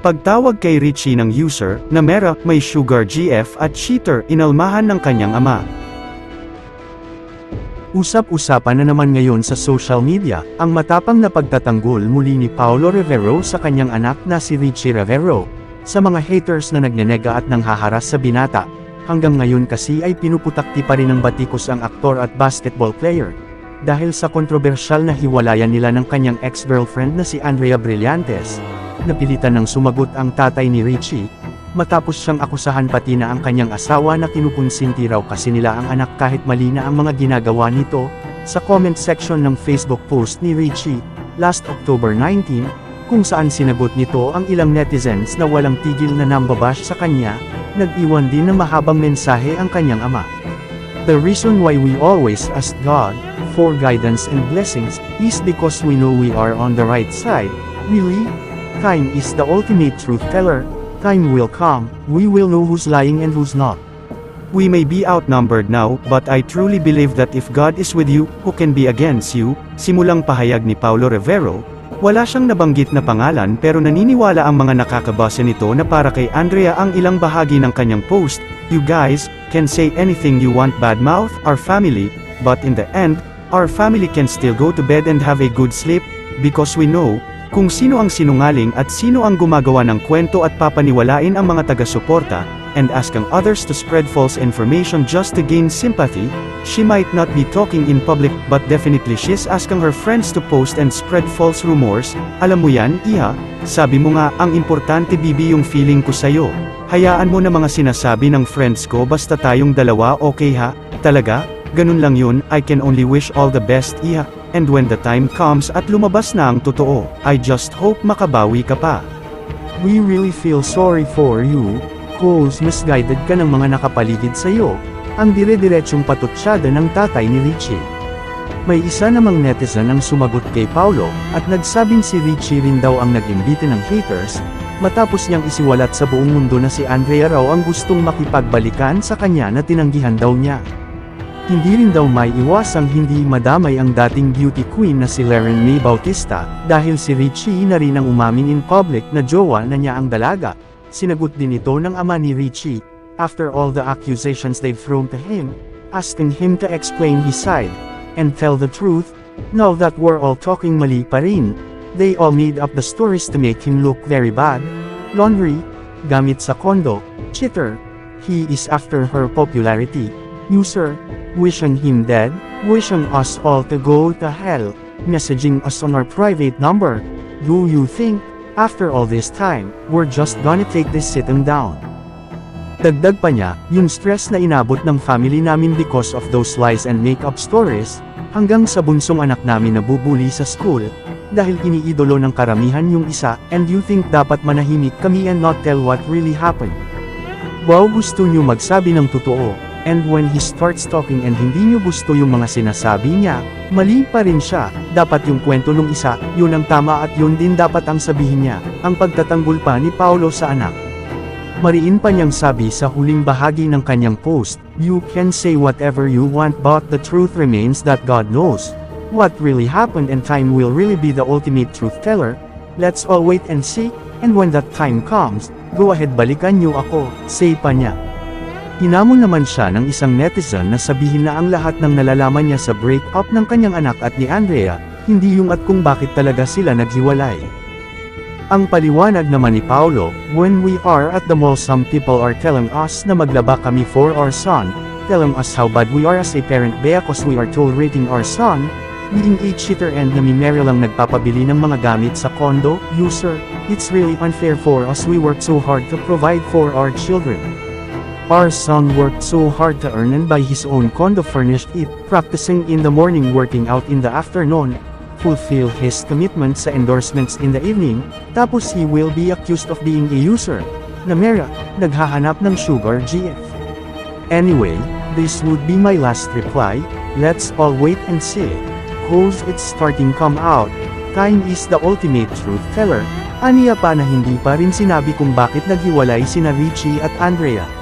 Pagtawag kay Richie ng user, na Mera, may sugar GF at cheater, inalmahan ng kanyang ama. Usap-usapan na naman ngayon sa social media, ang matapang na pagtatanggol muli ni Paolo Rivero sa kanyang anak na si Richie Rivero. Sa mga haters na nagnenega at nanghaharas sa binata, hanggang ngayon kasi ay pinuputakti pa rin ng batikos ang aktor at basketball player. Dahil sa kontrobersyal na hiwalayan nila ng kanyang ex-girlfriend na si Andrea Brillantes, napilitan ng sumagot ang tatay ni Richie, matapos siyang akusahan pati na ang kanyang asawa na kinukonsinti raw kasi nila ang anak kahit mali na ang mga ginagawa nito, sa comment section ng Facebook post ni Richie, last October 19, kung saan sinagot nito ang ilang netizens na walang tigil na nambabash sa kanya, nag-iwan din ng mahabang mensahe ang kanyang ama. The reason why we always ask God for guidance and blessings is because we know we are on the right side. Really? Time is the ultimate truth teller. Time will come, we will know who's lying and who's not. We may be outnumbered now, but I truly believe that if God is with you, who can be against you? Simulang pahayag ni Paulo Rivero, wala siyang nabanggit na pangalan pero naniniwala ang mga nakakabasa nito na para kay Andrea ang ilang bahagi ng kanyang post, You guys, can say anything you want badmouth our family, but in the end, our family can still go to bed and have a good sleep, because we know, kung sino ang sinungaling at sino ang gumagawa ng kwento at papaniwalain ang mga taga-suporta, and asking others to spread false information just to gain sympathy, she might not be talking in public but definitely she's asking her friends to post and spread false rumors, alam mo yan, iha, sabi mo nga, ang importante bibi yung feeling ko sa'yo. Hayaan mo na mga sinasabi ng friends ko basta tayong dalawa okay ha, talaga, ganun lang yun, I can only wish all the best iha, and when the time comes at lumabas na ang totoo, I just hope makabawi ka pa. We really feel sorry for you, cause misguided ka ng mga nakapaligid sa iyo, ang dire-diretsyong patutsyada ng tatay ni Richie. May isa namang netizen ang sumagot kay Paulo, at nagsabing si Richie rin daw ang nag-imbita ng haters, matapos niyang isiwalat sa buong mundo na si Andrea raw ang gustong makipagbalikan sa kanya na tinanggihan daw niya. Hindi rin daw may iwasang hindi madamay ang dating beauty queen na si Laren May Bautista, dahil si Richie na rin ang umamin in public na jowa na niya ang dalaga. Sinagot din ito ng ama ni Richie, after all the accusations they've thrown to him, asking him to explain his side, and tell the truth, now that we're all talking mali pa rin. They all made up the stories to make him look very bad. Laundry, gamit sa kondo, cheater, he is after her popularity. User, wishing him dead, wishing us all to go to hell, messaging us on our private number. Do you think, after all this time, we're just gonna take this sitting down? Dagdag pa niya, yung stress na inabot ng family namin because of those lies and make-up stories, hanggang sa bunsong anak namin na bubuli sa school, dahil iniidolo ng karamihan yung isa, and you think dapat manahimik kami and not tell what really happened. Wow gusto nyo magsabi ng totoo, and when he starts talking and hindi nyo gusto yung mga sinasabi niya, mali pa rin siya, dapat yung kwento nung isa, yun ang tama at yun din dapat ang sabihin niya, ang pagtatanggol pa ni Paulo sa anak. Mariin pa niyang sabi sa huling bahagi ng kanyang post, You can say whatever you want but the truth remains that God knows. What really happened and time will really be the ultimate truth teller. Let's all wait and see, and when that time comes, go ahead balikan niyo ako, say pa niya. Hinamon naman siya ng isang netizen na sabihin na ang lahat ng nalalaman niya sa breakup ng kanyang anak at ni Andrea, hindi yung at kung bakit talaga sila naghiwalay. Ang paliwanag naman ni Paulo, when we are at the mall some people are telling us na maglaba kami for our son, telling us how bad we are as a parent because we are tolerating our son, being a cheater and namimere lang nagpapabili ng mga gamit sa condo, user, it's really unfair for us we worked so hard to provide for our children. Our son worked so hard to earn and buy his own condo furnished it, practicing in the morning working out in the afternoon, fulfill his commitments sa endorsements in the evening, tapos he will be accused of being a user. Namera, naghahanap ng sugar GF. Anyway, this would be my last reply, let's all wait and see. Cause it's starting come out, time is the ultimate truth teller, aniya pa na hindi pa rin sinabi kung bakit naghiwalay sina Richie at Andrea.